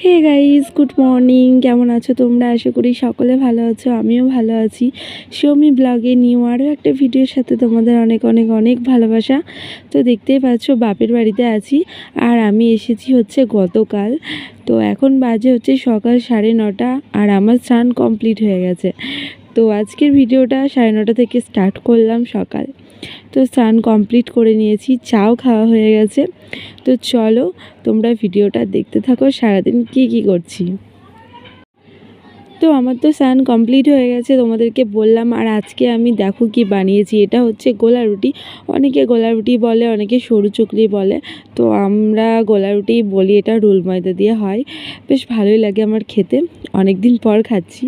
Hey guys good morning. কেমন আছো তোমরা? আশা করি সকলে ভালো আছো, আমিও ভালো আছি। সৌমি ব্লগে নিউ আরও একটা ভিডিওর সাথে তোমাদের অনেক অনেক অনেক ভালোবাসা। তো দেখতেই পাচ্ছ, বাপের বাড়িতে আছি আর আমি এসেছি হচ্ছে গতকাল। তো এখন বাজে হচ্ছে সকাল সাড়ে নটা আর আমার স্নান কমপ্লিট হয়ে গেছে। তো আজকের ভিডিওটা সাড়ে নটা থেকে স্টার্ট করলাম সকাল। তো স্নান কমপ্লিট করে নিয়েছি, চাও খাওয়া হয়ে গেছে। তো চলো তোমরা ভিডিওটা দেখতে থাকো, সারাদিন কি কি করছি। তো আমার তো স্নান কমপ্লিট হয়ে গেছে, তোমাদেরকে বললাম, আর আজকে আমি দেখো কি বানিয়েছি। এটা হচ্ছে গোলা রুটি। অনেকে গোলা রুটি বলে, অনেকে সরু চুকলি বলে। তো আমরা গোলা রুটি বলি, এটা রোল ময়দা দিয়ে হয়। বেশ ভালোই লাগে আমার খেতে অনেক দিন পর খাচ্ছি।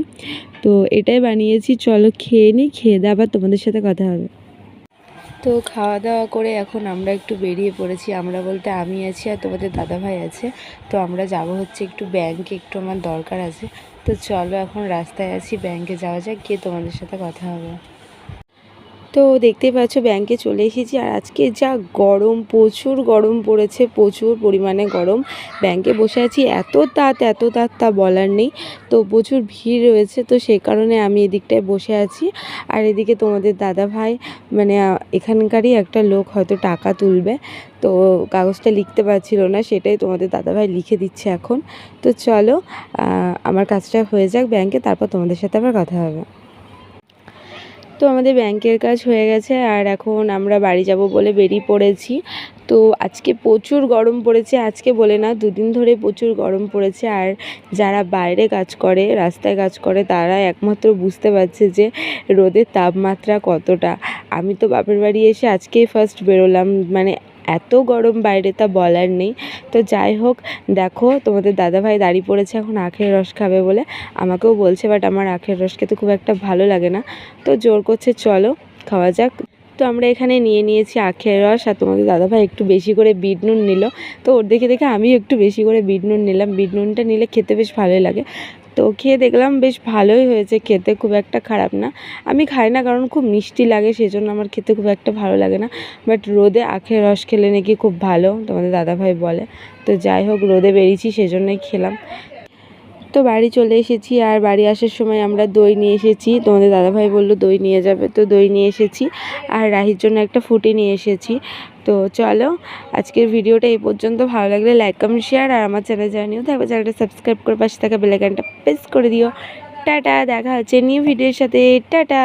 তো এটাই বানিয়েছি, চলো খেয়ে নিই, খেয়ে দিয়ে আবার তোমাদের সাথে কথা হবে। তো খাওয়া দাওয়া করে এখন আমরা একটু বেরিয়ে পড়েছি। আমরা বলতে আমি আছি আর তোমাদের দাদাভাই আছে। তো আমরা যাব হচ্ছে একটু ব্যাংকে একটু আমার দরকার আছে। তো চলো এখন রাস্তায় আছি ব্যাংকে যাওয়া যাক, গিয়ে তোমাদের সাথে কথা হবে। তো দেখতেই পাচ্ছ ব্যাংকে চলে এসেছি। আর আজকে যা গরম, প্রচুর গরম পড়েছে, প্রচুর পরিমাণে গরম। ব্যাংকে বসে আছি, এত তাত এত তাত তা বলার নেই। তো প্রচুর ভিড় রয়েছে, তো সেই কারণে আমি এদিকটায় বসে আছি। আর এদিকে তোমাদের দাদা ভাই মানে এখানকারই একটা লোক হয়তো টাকা তুলবে। তো কাগজটা লিখতে পারছিল না, সেটাই তোমাদের দাদাভাই লিখে দিচ্ছে এখন। তো চলো আমার কাজটা হয়ে যাক ব্যাংকে তারপর তোমাদের সাথে আবার কথা হবে। তো আমাদের ব্যাংকের কাজ হয়ে গেছে আর এখন আমরা বাড়ি যাব বলে বেরিয়ে পড়েছি। তো আজকে প্রচুর গরম পড়েছে, আজকে বলে না, দুদিন ধরে প্রচুর গরম পড়েছে আর যারা বাইরে কাজ করে, রাস্তায় কাজ করে তারা একমাত্র বুঝতে পারছে যে রোদের তাপমাত্রা কতটা। আমি তো বাপের বাড়ি এসে আজকেই ফার্স্ট বেরোলাম মানে এত গরম বাইরে তা বলার নেই। তো যাই হোক, দেখো তোমাদের দাদাভাই দাঁড়িয়ে পড়েছে এখন আখের রস খাবে বলে। আমাকেও বলছে বাট আমার আখের রস খেতে খুব একটা ভালো লাগে না। তো জোর করছে, চলো খাওয়া যাক। তো আমরা এখানে নিয়ে নিয়েছি আখের রস, আর তোমাদের দাদাভাই একটু বেশি করে বিট নুন নিল। তো ওর দেখে দেখে আমিও একটু বেশি করে বিট নুন নিলাম। বিট নুনটা নিলে খেতে বেশ ভালোই লাগে। তো খেয়ে দেখলাম বেশ ভালোই হয়েছে, খেতে খুব একটা খারাপ না। আমি খাই না কারণ খুব মিষ্টি লাগে, সেজন্য আমার খেতে খুব একটা ভালো লাগে না। বাট রোদে আখের রস খেলে নাকি খুব ভালো, তোমাদের দাদাভাই বলে। তো যাই হোক, রোদে বেরিয়েছি, সেজন্যই খেলাম। তো বাড়ি চলে এসেছি আর বাড়ি আসার সময় আমরা দই নিয়ে এসেছি। তোমাদের দাদাভাই বলল দই নিয়ে যাবে, তো দই নিয়ে এসেছি। আর রাহির জন্য একটা ফুটি নিয়ে এসেছি। তো চলো, আজকের ভিডিওটা এই পর্যন্ত। ভালো লাগলে লাইক কমেন্ট শেয়ার আর আমার চ্যানেল জানিও থাকবে চ্যানেলটা সাবস্ক্রাইব করে পাশে থাকা বেলাইকানটা প্রেস করে দিও। টাটা, দেখা হচ্ছে নিউ ভিডিওর সাথে। টাটা!